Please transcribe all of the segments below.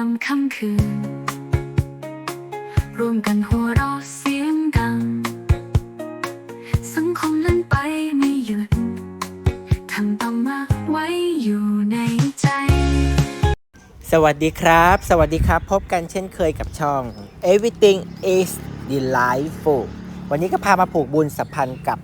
ามค่ำคืน ร่วมกันหัวเราะเสียงดัง สังคมเล่นไปไม่หยุดทำต้องมาไว้อยู่ในใจ สวัสดีครับ สวัสดีครับ พบกันเช่นเคยกับช่อง Everything is Delightful วันนี้ก็พามาผูกบุญสัมพันธ์กับ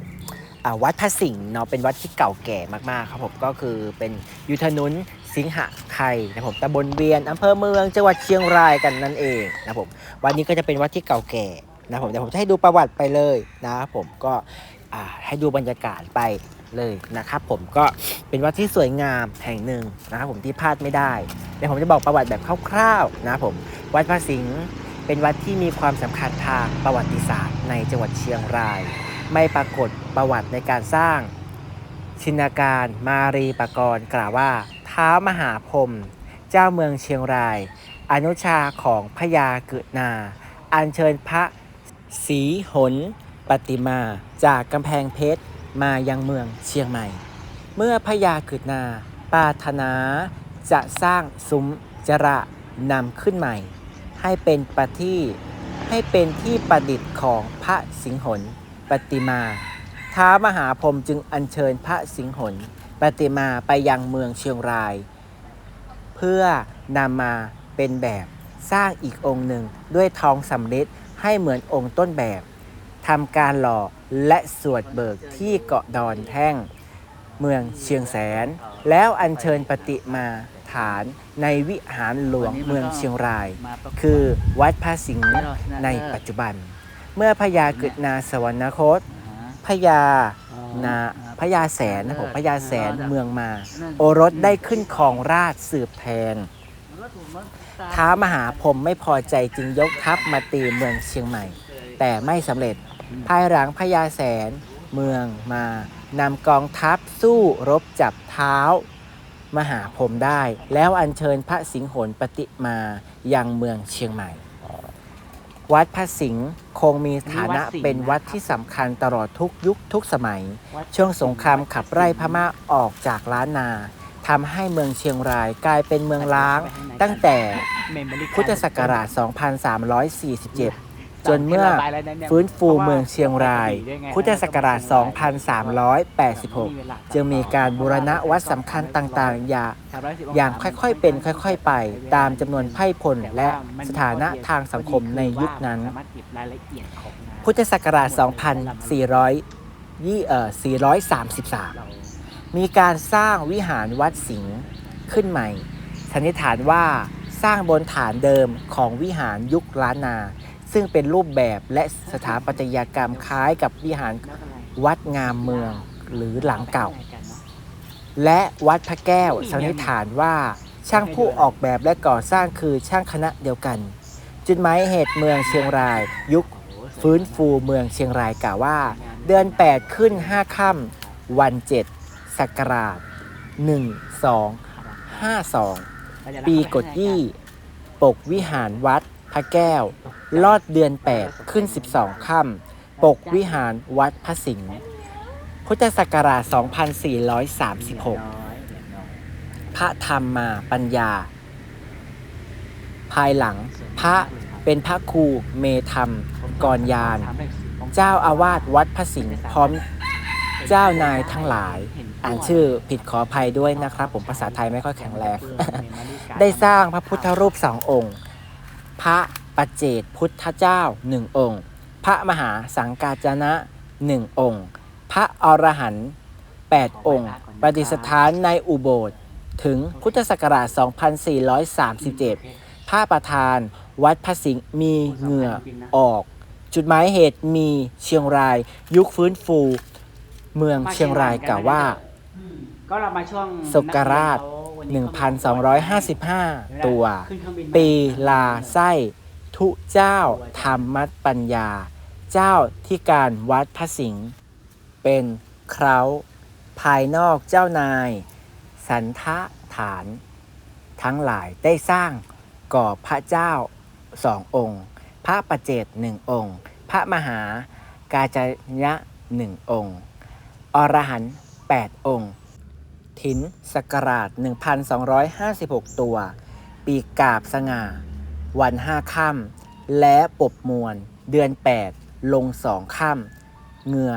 วัดพระสิงห์เนาะเป็นวัดที่เก่าแก่มากๆครับผมก็คือเป็นยุทธนุนสิงหะไข่นะผมตำบลเวียนอำเภอเมืองจังหวัดเชียงรายกันนั่นเองนะผมวันนี้ก็จะเป็นวัดที่เก่าแก่นะผมเดี๋ยวผมจะให้ดูประวัติไปเลยนะครับผมก็ให้ดูบรรยากาศไปเลยนะครับผมก็เป็นวัดที่สวยงามแห่งหนึ่งนะครับผมที่พลาดไม่ได้เดี๋ยวผมจะบอกประวัติแบบคร่าวๆนะครับผมวัดพระสิงห์เป็นวัดที่มีความสำคัญทางประวัติศาสตร์ในจังหวัดเชียงราย ไม่ปรากฏประวัติในการสร้าง ชินการมารีปกรณ์กล่าวว่า ท้าวมหาพรมเจ้าเมืองเชียงราย อนุชาของพญาเกิดนา อัญเชิญพระศรีหนปฏิมาจากกำแพงเพชรมายังเมืองเชียงใหม่ เมื่อพญาเกิดนาปารถนาจะสร้างซุ้มจระนำขึ้นใหม่ ให้เป็นประที่ให้เป็นที่ประดิษฐ์ของพระสิงหน ปฏิมา ท้ามหาพรมจึงอัญเชิญพระสิงหนปฏิมาไปยังเมืองเชียงราย เพื่อนำมาเป็นแบบสร้างอีกองค์หนึ่งด้วยทองสำริดให้เหมือนองค์ต้นแบบทำการหล่อและสวดเบิกที่เกาะดอนแท่ง เมืองเชียงแสน แล้วอัญเชิญปฏิมาฐานในวิหารหลวงเมืองเชียงราย คือวัดพระสิงห์ในปัจจุบัน เมื่อพญาเกิดนาสวรรคตพญานาพญาแสนนะผมพญาแสนเมืองมา โอรสได้ขึ้นครองราชสืบแทน ท้าวมหาพรหมไม่พอใจจึงยกทัพมาตีเมืองเชียงใหม่ แต่ไม่สำเร็จภายหลังพญาแสนเมืองมานำกองทัพสู้รบจับเท้ามหาพรหมได้ แล้วอัญเชิญพระสิงหนปฏิมายังเมืองเชียงใหม่ วัดพระสิงห์คงมีฐานะเป็นวัดที่สำคัญตลอดทุกยุคทุกสมัย ช่วงสงครามขับไล่พม่าออกจากล้านนาทำให้เมืองเชียงรายกลายเป็นเมืองล้าง ตั้งแต่พุทธศักราช 2347 จนเมื่อฟื้นฟูเมืองเชียงราย พุทธศักราช 2386 จึงมีการบูรณะวัดสำคัญต่างๆ อย่างอย่างค่อยๆเป็นค่อยๆไป ตามจำนวนไพ่พลและสถานะทางสังคมในยุคนั้น พุทธศักราช 2433 มีการสร้างวิหารวัดสิงห์ขึ้นใหม่สันนิษฐานว่าสร้างบนฐานเดิมของวิหารยุคล้านนา ซึ่งเป็นรูปแบบและสถาปัตยกรรมคล้ายกับวิหารวัดงามเมืองหรือหลังเก่า และวัดพระแก้วสันนิษฐานว่าช่างผู้ออกแบบและก่อสร้างคือช่างคณะเดียวกัน จุดหมายเหตุเมืองเชียงราย ยุคฟื้นฟูเมืองเชียงรายกล่าวว่า เดือน 8 ขึ้น 5 ค่ำวัน 7ศักราช 1 2 5 2 ปีกดยี่ ปกวิหารวัดพระแก้ว ลอดเดือน 8 ขึ้น 12 ค่ำปกวิหารวัดพระสิงห์พุทธศักราช 2436 พระธรรมมาปัญญา ภายหลังพระเป็นพระครูเมธรรมกรยาน เจ้าอาวาสวัดพระสิงห์พร้อมเจ้านายทั้งหลาย อ่านชื่อผิดขออภัยด้วยนะครับ ผมภาษาไทยไม่ค่อยแข็งแรง ได้สร้างพระพุทธรูปสององค์ พระ ปัจเจกพุทธเจ้าหนึ่งองค์ พระมหาสังกาจนะหนึ่งองค์ พระอรหันต์แปดองค์ ประดิษฐานในอุโบสถถึงพุทธศักราช 2437พระประธานวัดพระสิงห์มีเหงื่อออก จุดหมายเหตุมีเชียงราย ยุคฟื้นฟู เมืองเชียงรายกล่าวว่าก็เรามาช่วงสกราช 1,255 ตัว ปีลาไส้ ทุเจ้าธรรมปัญญา เจ้าที่การวัดพระสิงห์เป็นเคราภายนอกเจ้านาย สันทะฐาน ทั้งหลายได้สร้างก่อพระเจ้าสององค์ พระประเจตหนึ่งองค์ พระมหากาจยะหนึ่งองค์ อรหันต์แปดองค์ ถินสกราช 1,256 ตัว ปีกกาบสง่า วันห้าค่ำและปบมวล เดือน 8 ลงสองค่ำเงือ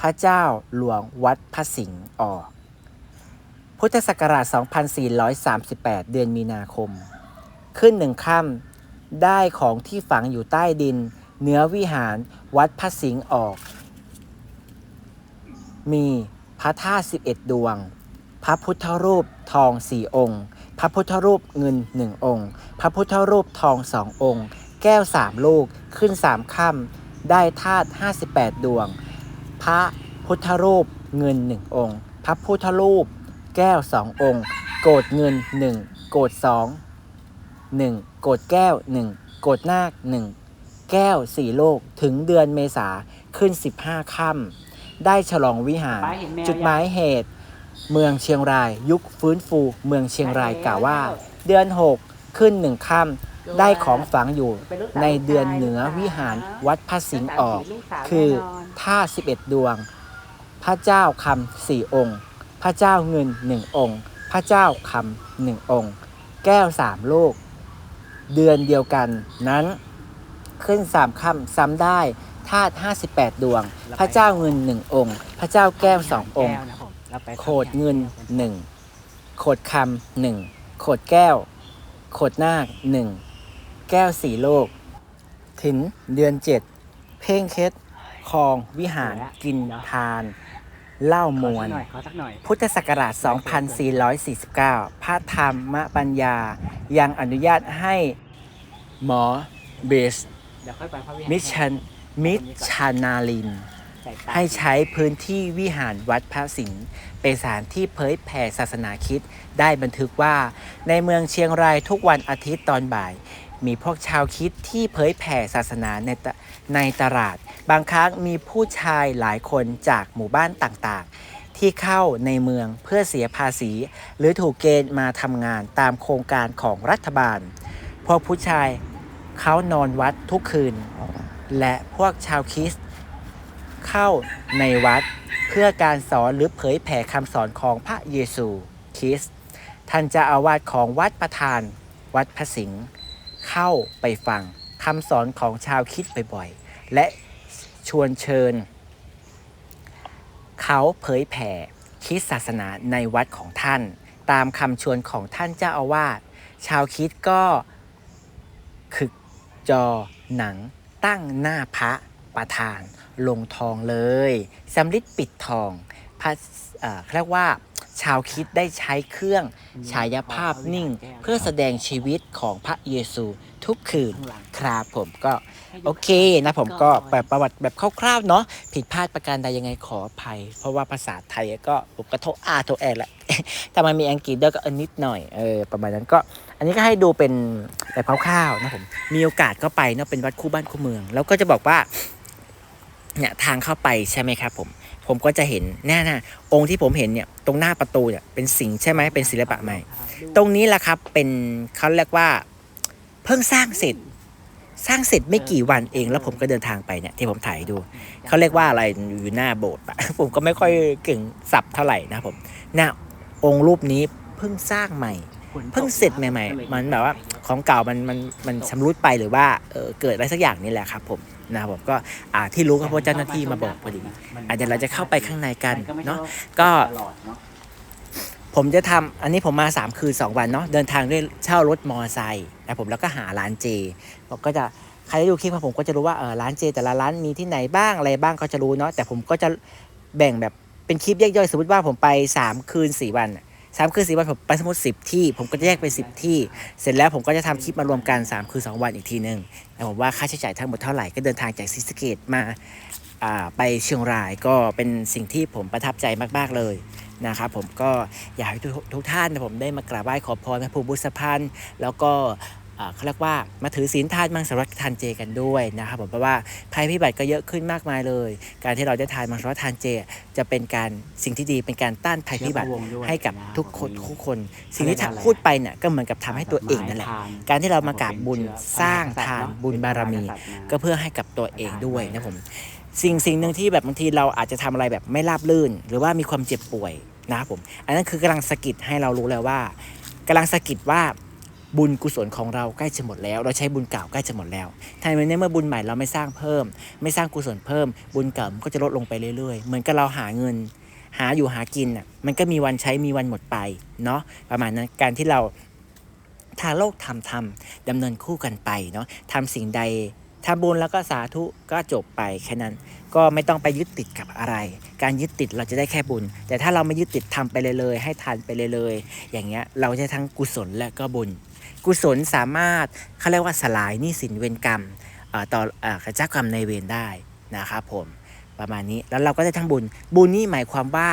พระเจ้าหลวงวัดพระสิงห์ออก พุทธศักราช 2438 เดือนมีนาคม ขึ้นหนึ่งค่ำได้ของที่ฝังอยู่ใต้ดิน เนื้อวิหารวัดพระสิงห์ออก มีพระธาตุ11 ดวง พระพุทธรูปทองสี่องค์ พระพุทธรูปเงินหนึ่งองค์ พระพุทธรูปทองสององค์ แก้วสามลูกขึ้นสามค่ำได้ธาตุ58ดวง พระพุทธรูปเงินหนึ่งองค์ พระพุทธรูปแก้วสององค์ โกดเงินหนึ่งโกดสองหนึ่งโกดแก้วหนึ่งโกดนาคหนึ่งแก้วสี่โลกถึงเดือนเมษาขึ้น15ค่ำได้ฉลองวิหารป้าเห็นแมวจุดหมายเหตุ เมืองเชียงราย ยุคฟื้นฟูเมืองเชียงรายกล่าวว่า เดือน 6 ขึ้นหนึ่งค่ำได้ของฝังอยู่ในเดือนเหนือวิหารวัดพระสิงห์ออก คือท่า 11 ดวง พระเจ้าคำสี่องค์ พระเจ้าเงินหนึ่งองค์ พระเจ้าคำหนึ่งองค์ แก้วสามลูกเดือนเดียวกันนั้นขึ้นสามค่ำซ้ำได้ธาตุ58 ดวง พระเจ้าเงินหนึ่งองค์ พระเจ้าแก้วสององค์ โขดเงินหนึ่งโขดคำหนึ่งโขดแก้ว โขดนาคหนึ่งแก้วสี่โลก ถินเดือนเจ็ดเพ่งเคสคลองวิหารกินทาน เล่ามวลขอสักหน่อยขอสักหน่อยพุทธศักราช 2449 พระธรรมปัญญายังอนุญาตให้หมอเบสเดี๋ยวค่อยไปพระวิหารมิชันมิชานาลิน ให้ใช้พื้นที่วิหารวัดพระสิงห์เป็นสถานที่เผยแผ่ศาสนาคิดได้บันทึกว่า ในเมืองเชียงรายทุกวันอาทิตย์ตอนบ่าย มีพวกชาวคิดที่เผยแผ่ศาสนาในในตลาด บางครั้งมีผู้ชายหลายคนจากหมู่บ้านต่างๆ ที่เข้าในเมืองเพื่อเสียภาษี หรือถูกเกณฑ์มาทำงานตามโครงการของรัฐบาล พวกผู้ชายเขานอนวัดทุกคืน และพวกชาวคิสต เข้าในวัด เพื่อการสอนหรือเผยแผ่คำสอนของพระเยซูคริสต์ท่านเจะอาวาสของวัดประธาน วัดพระสิงห์เข้าไปฟังคำสอนของชาวคิดบ่อยๆ และชวนเชิญ เขาเผยแผ่คริสตศาสนาในวัดของท่าน ตามคำชวนของท่านเจ้าอาวาสชาวคิดก็คึกจอหนังตั้งหน้าพระ ประธานลงทองเลยสำลิดปิดทองพระเอ่อเขาเรียกว่าชาวคริดได้ใช้เครื่องฉายภาพนิ่ง เพื่อแสดงชีวิตของพระเยซูทุกคืนครับผมก็โอเคนะผมก็แบบประวัติแบบคร่าวๆเนาะผิดพลาดประการใดยังไงขออภัย เพราะว่าภาษาไทยก็ผมก็โทษอาโทษแอร์แหละแต่มันมีอังกฤษด้วยก็เออนิดหน่อยเออประมาณนั้นก็ อันนี้ก็ให้ดูเป็นแบบคร่าวๆนะผมมีโอกาสก็ไปเนาะเป็นวัดคู่บ้านคู่เมือง แล้วก็จะบอกว่า เนี่ยทางเข้าไปใช่ไหมครับผม ผมก็จะเห็นแน่น่ะองค์ที่ผมเห็นเนี่ยตรงหน้าประตูเนี่ยเป็นสิงห์ใช่ไหมเป็นศิลปะใหม่ ตรงนี้แหละครับเป็นเขาเรียกว่าเพิ่งสร้างเสร็จสร้างเสร็จไม่กี่วันเองแล้วผมก็เดินทางไปเนี่ยที่ผมถ่ายให้ดู เขาเรียกว่าอะไรอยู่หน้าโบสถ์ปะผมก็ไม่ค่อยเก่งสับเท่าไหร่นะครับผมหน้าองค์รูปนี้เพิ่งสร้างใหม่ เพิ่งเสร็จใหม่ ๆ มันแบบว่าของเก่ามันมันมันชำรุดไปหรือว่าเออเกิดอะไรสักอย่างนี่แหละครับผม นะครับผมก็อ่าที่รู้ก็เพราะเจ้าหน้าที่มาบอกพอดีอะเดี๋ยวเราจะเข้าไปข้างในกันเนาะก็ผมจะทำอันนี้ผมมา 3 คืน 2 วันเนาะเดินทางด้วยเช่ารถมอไซค์นะผมแล้วก็หาร้านเจผมก็จะใครได้ดูคลิปของผมก็จะรู้ว่าเออร้านเจ แต่ละร้านมีที่ไหนบ้างอะไรบ้างก็จะรู้เนาะแต่ผมก็จะแบ่งแบบเป็นคลิปแยกย่อยสมมติว่าผมไป 3 คืน 4 วัน สามคืนสี่วันผมไปสมมติสิที่ ผมก็จะแยกเป็น 10 ที่ เสร็จแล้วผมก็จะทำคลิปมารวมกัน 3 คืน2วันอีกทีหนึ่งแล้วผมว่าค่าใช้จ่ายทั้งหมดเท่าไหร่ก็เดินทางจากซิสเกตมาอ่าไปเชียงรายก็เป็นสิ่งที่ผมประทับใจมาก ๆ เลยนะครับผมก็อยากให้ทุกท่านนะผมได้มากราบไหว้ขอพรพระภูมิบุษพันธ์แล้วก็ เขาเรียกว่ามาถือศีลทานมังสวิรัติทานเจกันด้วยนะครับผมเพราะว่าภัยพิบัติก็เยอะขึ้นมากมายเลย การที่เราได้ทานมังสวิรัติทานเจ จะเป็นการสิ่งที่ดีเป็นการต้านภัยพิบัติให้กับทุกคนทุกคน สิ่งที่พูดไปเนี่ยก็เหมือนกับทำให้ตัวเองนั่นแหละการที่เรามากราบบุญสร้างทานบุญบารมี ก็เพื่อให้กับตัวเองด้วยนะผมสิ่งสิ่งหนึ่งที่แบบบางทีเราอาจจะทำอะไรแบบไม่ราบรื่น หรือว่ามีความเจ็บป่วยนะครับผม อันนั้นคือกำลังสะกิดให้เรารู้แล้วว่ากำลังสะกิดว่า บุญกุศลของเราใกล้จะหมดแล้ว เราใช้บุญเก่าใกล้จะหมดแล้วถ้าในเมื่อบุญใหม่เราไม่สร้างเพิ่ม ไม่สร้างกุศลเพิ่ม บุญเก่ามันก็จะลดลงไปเรื่อยๆ เหมือนกับเราหาเงิน หาอยู่หากินอะมันก็มีวันใช้มีวันหมดไปเนาะประมาณนั้นการที่เราทางโลกทำทำดำเนินคู่กันไปเนาะทำสิ่งใดทำบุญแล้วก็สาธุก็จบไปแค่นั้น ก็ไม่ต้องไปยึดติดกับอะไร การยึดติดเราจะได้แค่บุญ แต่ถ้าเราไม่ยึดติดทำไปเลยเลยๆให้ทานไปเลยเลยๆอย่างเงี้ยเราจะทั้งกุศลและก็บุญ กุศลสามารถเขาเรียกว่าสลายหนี้สินเวรกรรมต่อเอ่อเจ้ากรรมในเวรได้นะครับผมประมาณนี้แล้วเราก็ได้ทั้งบุญ บุญนี่หมายความว่า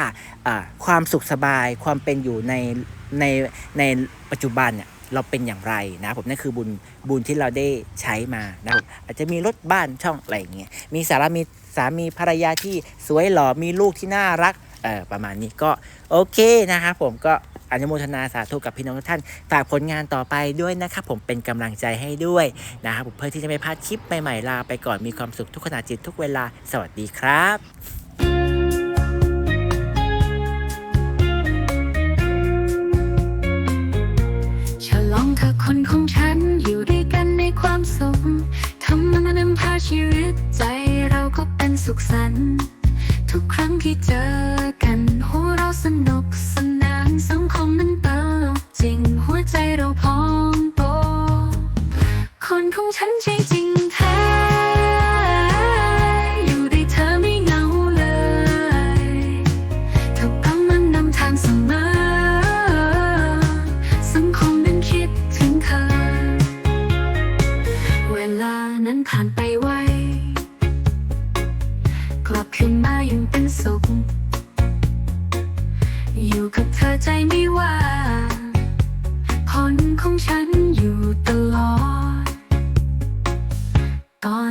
ความสุขสบายความเป็นอยู่ในในในปัจจุบันเนี่ยเราเป็นอย่างไรนะผมนั่นคือบุญบุญที่เราได้ใช้มานะครับอาจจะมีรถบ้านช่องอะไรอย่างเงี้ยมีสามีสามีภรรยาที่สวยหล่อมีลูกที่น่ารักเออประมาณนี้ก็โอเคนะครับผมก็ อนุโมทนาสาธุกับพี่น้องทุกท่าน ฝากผลงานต่อไปด้วยนะครับผมเป็นกำลังใจให้ด้วยนะครับผมเพื่อที่จะไม่พลาดคลิปใหม่ๆลาไปก่อนมีความสุขทุกขณะจิตทุกเวลาสวัสดีครับฉลองเธอคนของฉันอยู่ด้วยกันในความสุขทำมันนำพาชีวิต ใจเราก็เป็นสุขสันต์ทุกครั้งที่เจอกันหัวเราสนุก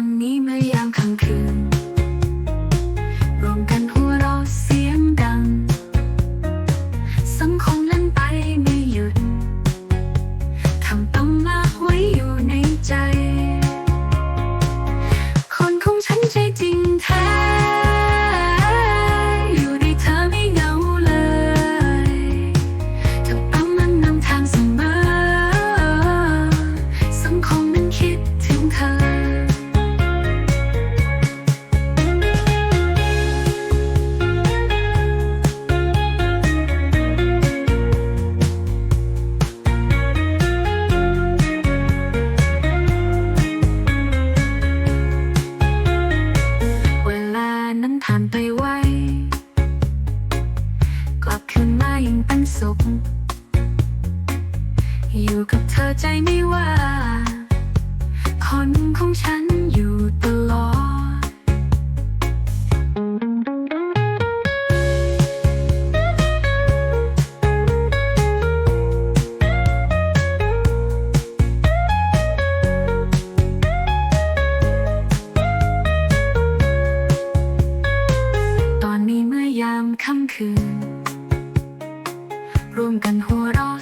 ตอนนี้เมื่ สุข อยู่กับเธอใจไม่ว่า คนของฉันอยู่ตลอดตอนนี้เมื่อยามค่ำคืน กันหัวเราะ